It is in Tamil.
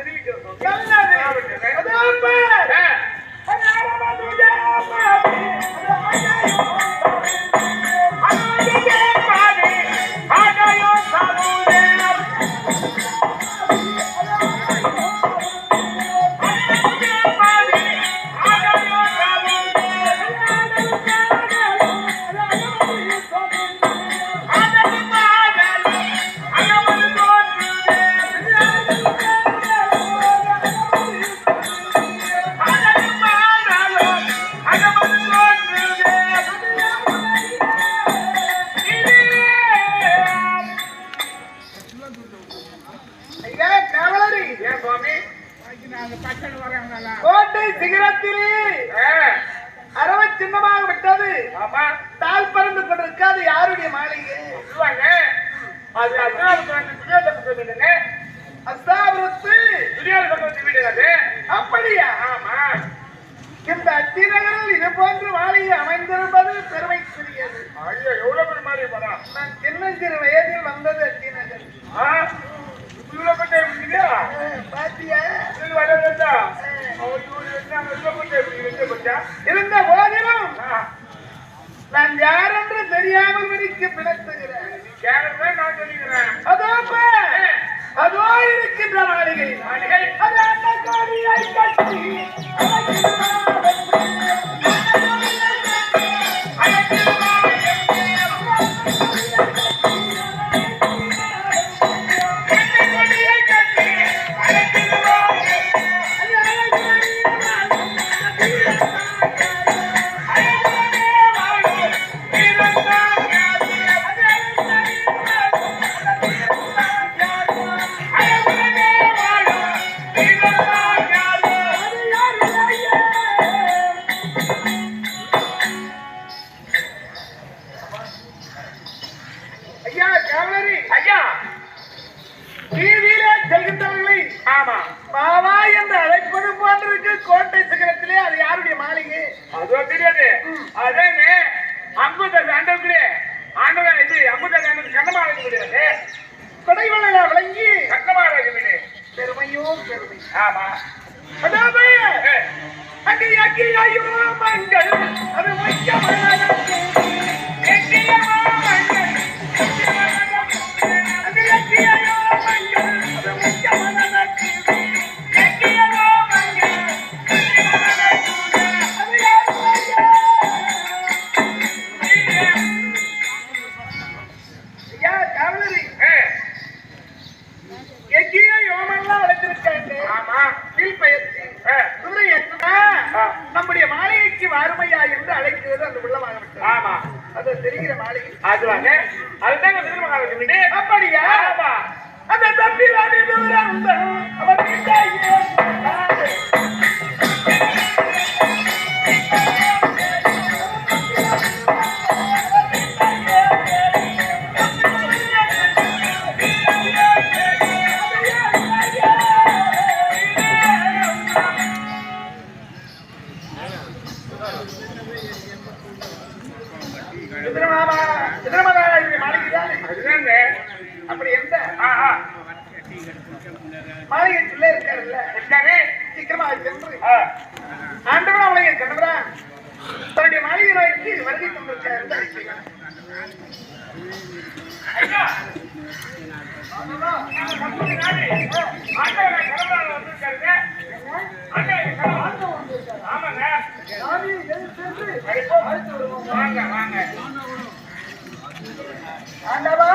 தெரிவிக்கிறோம். கோட்டை சிகரத்திலே அரவ சின்னமாக விட்டது. ஆமா. தாழ் பறந்து கொண்டிருக்காது யாருடைய மாளிகை? அது துரியோதன வீடுங்க அஸ்தாபுரத்து துரியோதன வீடு அது. அப்படியா? ஆமா. இந்த அத்திநகரில் இது போன்ற மாளிகை அமைந்திருப்பது பெருமைக்குரியது. ஐயோ எவ்வளவு பெரிய மாதிரி படம் நான் சின்னஞ்சிறு வயதில் வந்தது அத்திநகர் பாத்தியா? பச்சா இருந்த போதிலும் நான் யார் தெரியாமல் விரிக்கு பிணத்துகிறேன். கேரளமே நான் சொல்லிக்கிறேன் அதோ அதோ இருக்கின்ற மாளிகை காவலரி ஐயா. வீதியிலே செல்கின்றவர்களை ஆமா மாவா என்று அழைப்பது போன்றிருக்கு கோட்டை சிகரத்திலே அது யாருடைய மாளிகை? அது தெரியாது. அதேமே அம்புத ஆண்டவர்களே ஆண்டவன் இது அம்புத ஆண்டவன் கண்ணமாக முடியாது கொடைவளா விளங்கி. கண்ணமாக வீடு பெருமையோ பெருமை. ஆமா. அதாவது அடி ஐயோ தெரிகிற மாளிகை அதுவாங்க அதுதான் வீடு அப்படியா? ஆமா. அந்த தம்பி ராணி தூரம் அப்படி எந்த ஆ ஆ. மாளிகை பிள்ளை இருக்காருல்ல இருக்காரு சீக்கிரமா சென்று ஆ ஆண்டவன் அவளை கண்டவரா தன்னுடைய மாளிகை நோய்க்கு வருகை கொண்டிருக்காரு ஆண்டவன் கடவுளால் வாங்க வாங்க. ஆண்டவா!